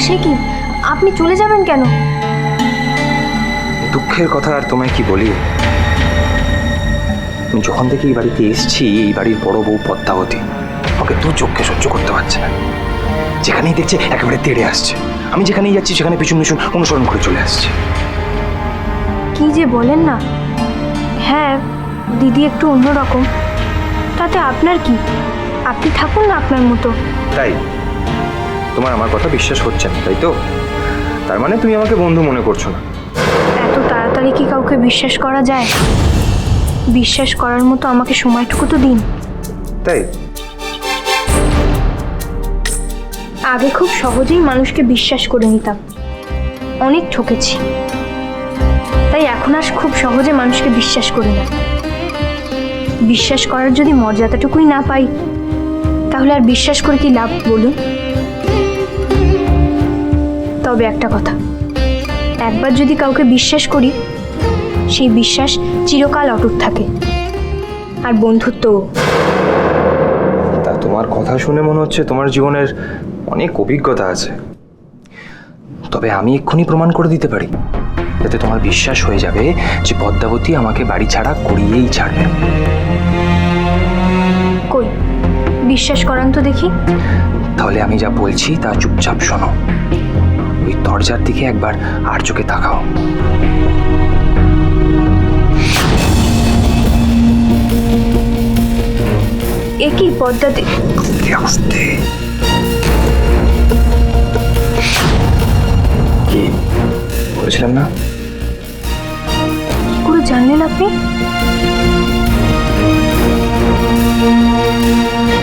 সে কি? আপনি চলে যাবেন কেন? দুঃখের কথা আর তোমায় কি বলি? আমি যখন থেকে এই বাড়িতে এসেছি এই বাড়ির বড় বউ পদ্মাবতী। ওকে দু চোখকে সহ্য করতে পারছে না। যেখানেই দেখছে একেবারে তেড়ে আসছে। আমি যেখানেই যাচ্ছি সেখানে পিছন পিছন অনুসরণ করে চলে আসছে। কি যে বলেন না। হ্যাঁ দিদি একটু অন্যরকম। তাতে আপনার কি? আপনি থাকুন না আপনার মতো। তাই? তোমার আমার কথা বিশ্বাস হচ্ছে না তাই তো? তার মানে তুমি আমাকে বন্ধু মনে করছ না। এত তাড়াতাড়ি কি কাউকে বিশ্বাস করা যায়? বিশ্বাস করার মতো আমাকে সময়টুকু তো দিন। তাই? আগে খুব সহজেই মানুষকে বিশ্বাস করে নিতাম। অনেক ঠকেছি। তাই এখন আর খুব সহজে মানুষকে বিশ্বাস করি না। বিশ্বাস করার যদি মর্যাদাটুকুই না পাই তাহলে আর বিশ্বাস করে কি লাভ বলুন? তবে একটা কথা। একবার যদি কাউকে বিশ্বাস করি সেই বিশ্বাস চিরকাল অটুট থাকে। আর বন্ধুত্বও। তা তোমার কথা শুনে মনে হচ্ছে তোমার জীবনের অনেক অভিজ্ঞতা আছে। তবে আমি এক্ষুনি প্রমাণ করে দিতে পারি যাতে তোমার বিশ্বাস হয়ে যাবে যে পদ্মাবতী আমাকে বাড়ি ছাড়া করিয়েই ছাড়বে। কই? বিশ্বাস করান তো দেখি। তাহলে আমি যা বলছি তা চুপচাপ শোনো। ওই দরজার দিকে একবার আর চোখে তাকাও। একই আস্তে আস্তে। কি বলেছিলাম না? কি করে জানলেন আপনি?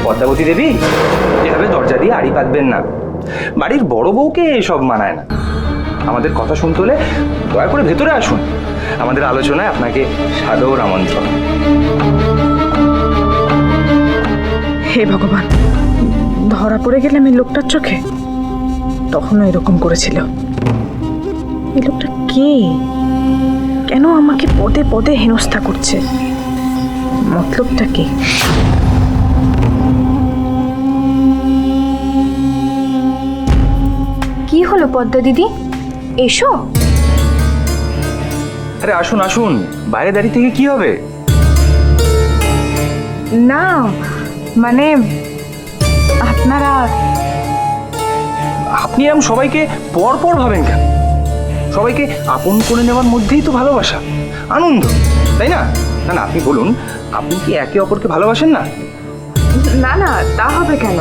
পদ্মাবতী দেবী? এভাবে দরজা দিয়ে আড়ি পাতবেন না। বাড়ির বড় বউকে এসব মানায় না। আমাদের কথা শুনতে হলে দয়া করে ভেতরে আসুন। আমাদের আলোচনায় আপনাকে সাদর আমন্ত্রণ। হে ভগবান, ধরা পড়ে গেলাম এই লোকটার চোখে? তখনও এরকম করেছিল। এই লোকটা কে? কেন আমাকে পদে পদে হেনস্থা করছে? মতলবটা কি? কি হলো পদ্মা দিদি? এসো। আরে আসুন আসুন। বাইরে দাঁড়িয়ে থেকে কি হবে? না মানে আপনারা আপনি এরম সবাইকে পর পর ভাবেন কেন? সবাইকে আপন করে নেওয়ার মধ্যেই তো ভালোবাসা। আনন্দ তাই না? না না আপনি বলুন আপনি কি একে অপরকে ভালোবাসেন না? না না তা হবে কেন?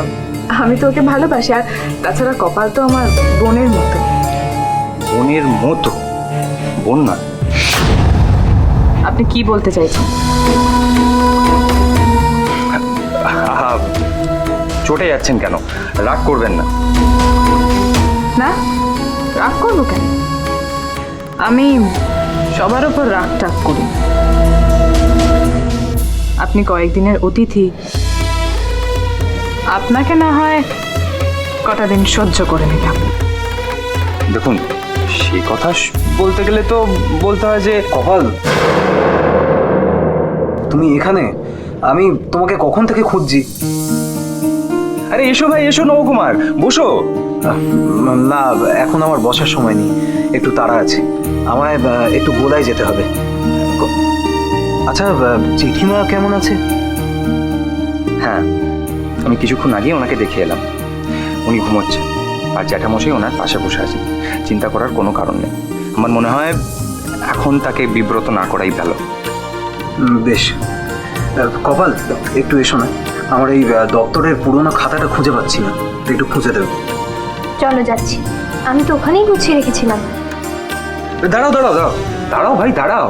আমি তো ওকে ভালোবাসি আর তাছাড়া কপাল তো আমার বোনের মতো। বোনের মতো? বোন না। আপনি কি বলতে চাইছেন? চটে যাচ্ছেন কেন? রাগ করবেন না। না? রাগ করব কেন? আমি সবার ওপর রাগ টাগ করি। আপনি কয়েকদিনের অতিথি আপনাকে না হয় কটা দিন সহ্য করে নিলাম। দেখুন সে কথা বলতে গেলে তো বলতে হয় যে কপাল। তুমি এখানে? আমি তোমাকে কখন থেকে খুঁজছি? আরে এসো ভাই এসো নবকুমার বসো। না এখন আমার বসার সময় নেই একটু তাড়া আছে। আমায় একটু গোলায় যেতে হবে। আচ্ছা জেঠিমা কেমন আছে? হ্যাঁ। আমি কিছুক্ষণ আগে ওনাকে দেখে এলাম। উনি ঘুমোচ্ছেন আর জ্যাঠামশাই ওনার পাশে বসে আছেন। চিন্তা করার কোনো কারণ নেই। আমার মনে হয় এখন তাকে বিব্রত না করাই ভালো। বেশ। কপাল একটু এসো না। আমার এই দপ্তরের পুরোনো খাতাটা খুঁজে পাচ্ছি না। একটু খুঁজে দেবে। চলো যাচ্ছি। আমি তো ওখানেই গুছিয়ে রেখেছিলাম। দাঁড়াও দাঁড়াও দাঁড়াও। দাঁড়াও ভাই দাঁড়াও।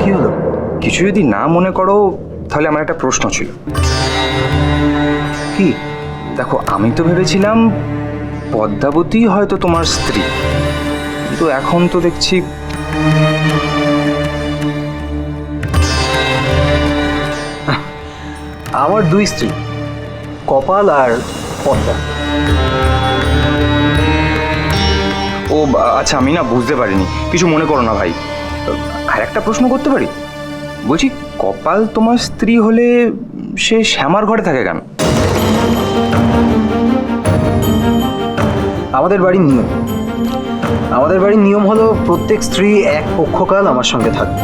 কি হলো? কিছু যদি না মনে করো তাহলে আমার একটা প্রশ্ন ছিল। কি? দেখো, আমি তো ভেবেছিলাম পদ্মাবতী হয়তো তোমার স্ত্রী। কিন্তু এখন তো দেখছি আমার দুই স্ত্রী, কপাল আর পদ্মা। ও আচ্ছা আমি না বুঝতে পারিনি। কিছু মনে করো না ভাই। আর একটা প্রশ্ন করতে পারি? বলছি, কপাল তোমার স্ত্রী হলে সে শ্যামার ঘরে থাকে কেন? আমাদের বাড়ির নিয়ম। আমাদের বাড়ির নিয়ম হলো প্রত্যেক স্ত্রী এক পক্ষকাল আমার সঙ্গে থাকবে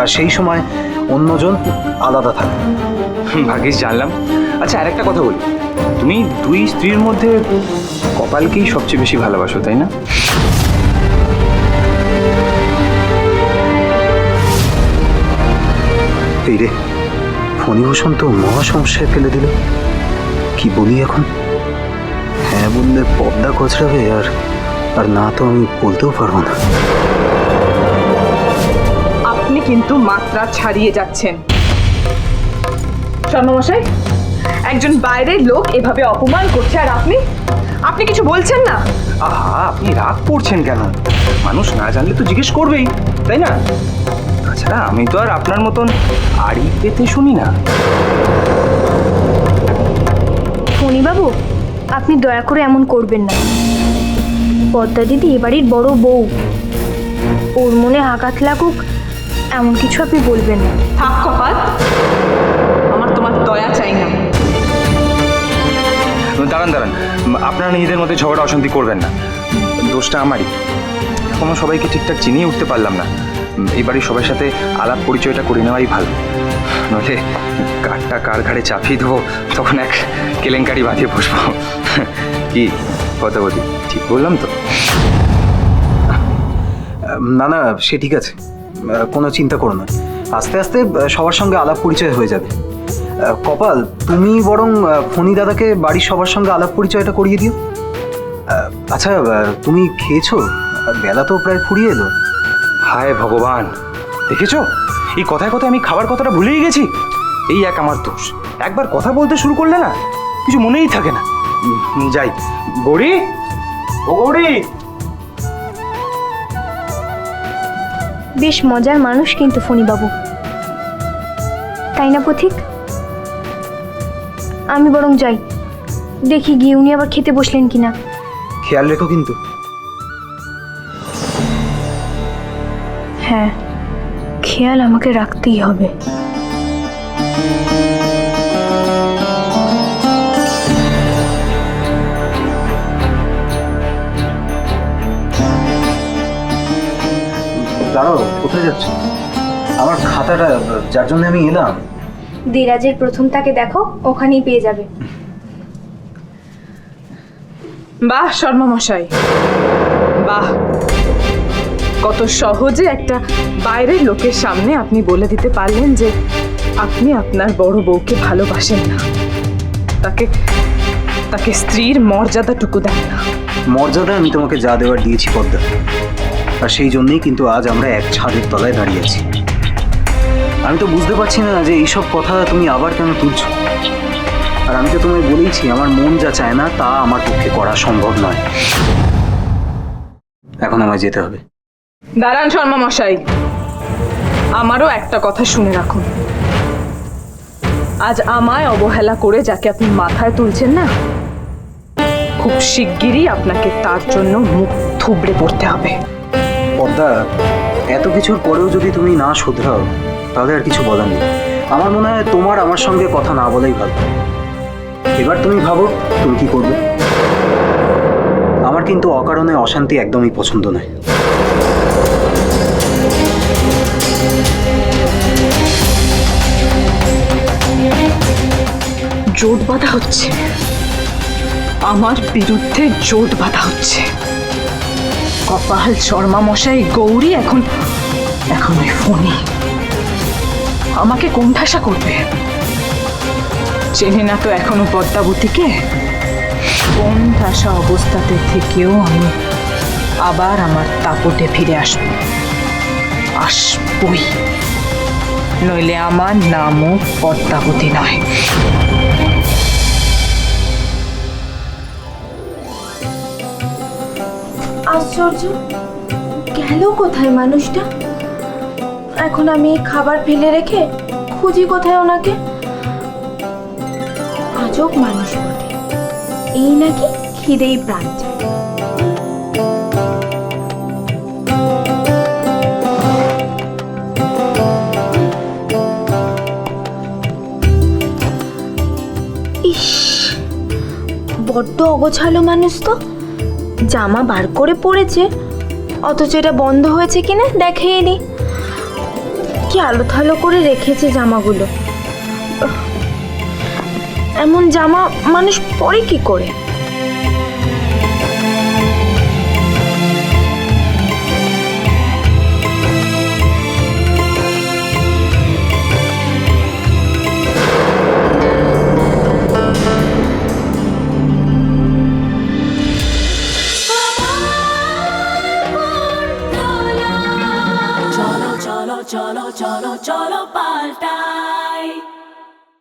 আর সেই সময় অন্যজন আলাদা থাকবে ভাগ্যিস জানলাম। আচ্ছা আরেকটা কথা বলি। তুমি দুই স্ত্রীর মধ্যে কপালকেই সবচেয়ে বেশি ভালোবাসো তাই না? এই রে। ফণিভূষণ তো মহা সমস্যায় ফেলে দিল। কি বলি এখন? হ্যাঁ বললে পর্দা কচড়াবে আর আর না তো আমি বলতেও পারব না। আপনি কিন্তু মাত্রা ছাড়িয়ে যাচ্ছেন। স্বর্ণমশাই একজন বাইরের লোক এভাবে অপমান করছে আর আপনি? আপনি কিছু বলছেন না? আহা আপনি রাগ করছেন কেন? মানুষ না জানলে তো জিজ্ঞেস করবেই তাই না? তাছাড়া আমি তো আর আপনার মতন আড়ি পেতে শুনি না। ফণিবাবু আপনি দয়া করে এমন করবেন না। পদ্মা দিদি এ বাড়ির বড় বউ। ওর মনে আঘাত লাগুক এমন কিছু আপনি বলবেন না। থাক কপাল আমার তোমার দয়া চাই না। দাঁড়ান দাঁড়ান। আপনারা নিজেদের মধ্যে ঝগড়া অশান্তি করবেন না। দোষটা আমারই। এখনও সবাইকে ঠিকঠাক চিনিয়ে উঠতে পারলাম না। এই বাড়ির সবার সাথে আলাপ পরিচয়টা করে নেওয়াই ভালো। নইলে কারটা কার ঘাড়ে চাপিয়ে দেবো, তখন এক কেলেঙ্কারি বাঁধিয়ে বসবো। কি কথা বলি? ঠিক বললাম তো? না না, সে ঠিক আছে। কোনো চিন্তা করো না। আস্তে আস্তে সবার সঙ্গে আলাপ পরিচয় হয়ে যাবে। কপাল, তুমি বরং ফণি দাদাকে বাড়ির সবার সঙ্গে আলাপ পরিচয়টা করিয়ে দিও। আচ্ছা তুমি খেয়েছো? বেলা তো প্রায় ফুরিয়ে এলো। হায় ভগবান। দেখেছ? এই কথায় কথায় আমি খাবার কথাটা ভুলেই গেছি। এই এক আমার দোষ। একবার কথা বলতে শুরু করলে না কিছু মনেই থাকে না। যাই। গৌরী? ও গৌরী! বেশ মজার মানুষ কিন্তু ফণিবাবু। তাই না পথিক? আমি বরং যাই। দেখি গিয়ে উনি আবার খেতে বসলেন কিনা। খেয়াল রেখো কিন্তু। হ্যাঁ খেয়াল আমাকে রাখতেই হবে। দাঁড়াও কোথায় যাচ্ছ? আমার খাতাটা যার জন্য আমি এলাম। দিরাজের প্রথম তাকে দেখো ওখানেই পেয়ে যাবে। বাহ শর্মামশাই বাহ কত সহজে একটা বাইরের লোকের সামনে আপনি বলে দিতে পারলেন যে আপনি আপনার বড় বউকে ভালোবাসেন না। তাকে তাকে স্ত্রীর মর্যাদাটুকু দেন না। মর্যাদা আমি তোমাকে যা দেওয়ার দিয়েছি পদ্মা। আর সেই জন্যই কিন্তু আজ আমরা এক ছাদের তলায় দাঁড়িয়ে আছি। আমি তো বুঝতে পারছি না যে এইসব কথা তুমি আবার কেন তুলছো। আর আমি তো তোমায় বলেইছি, আমার মন যা চায় না, তা আমার পক্ষে করা সম্ভব নয়। এখন আমায় যেতে হবে। দাঁড়ান শর্মা মশাই। আমারও একটা কথা শুনে রাখুন। আজ আমায় অবহেলা করে যাকে আপনি মাথায় তুলছেন না, খুব শিগগিরই আপনাকে তার জন্য মুখ থুবড়ে পড়তে হবে। পদ্মা, এত কিছুর পরেও যদি তুমি না শুধরাও, তাহলে আর কিছু বলার নেই। আমার মনে হয় তোমার আমার সঙ্গে কথা না বলাই ভালো। এবার তুমি ভাবো, তুমি কি করবে? আমার কিন্তু অকারণে অশান্তি একদমই পছন্দ নয়। জোট বাঁধা হচ্ছে। আমার বিরুদ্ধে জোট বাঁধা হচ্ছে। কপাল শর্মা মশাই, গৌরী এখন এখন ওই ফোনে। আমাকে কোণঠাসা করবে। চেনে না তো এখনও পদ্মাবতীকে? কোণঠাসা অবস্থাতে থেকেও আমি আবার আমার তাপটে ফিরে আসব। আসবই নইলে আমার নামও পদ্মাবতী নয়। আশ্চর্য, গেল কোথায় মানুষটা? এখন আমি খাবার ফেলে রেখে খুঁজি কোথায় ওনাকে? আজব মানুষ বটে। এই নাকি খিদেই প্রাণ চায়। বড্ড অগোছালো মানুষ তো। জামা বার করে পড়েছে। অথচ এটা বন্ধ হয়েছে কিনা দেখেই নি। কি আলো থালো করে রেখেছে জামাগুলো। এমন জামা মানুষ পরে কি করে?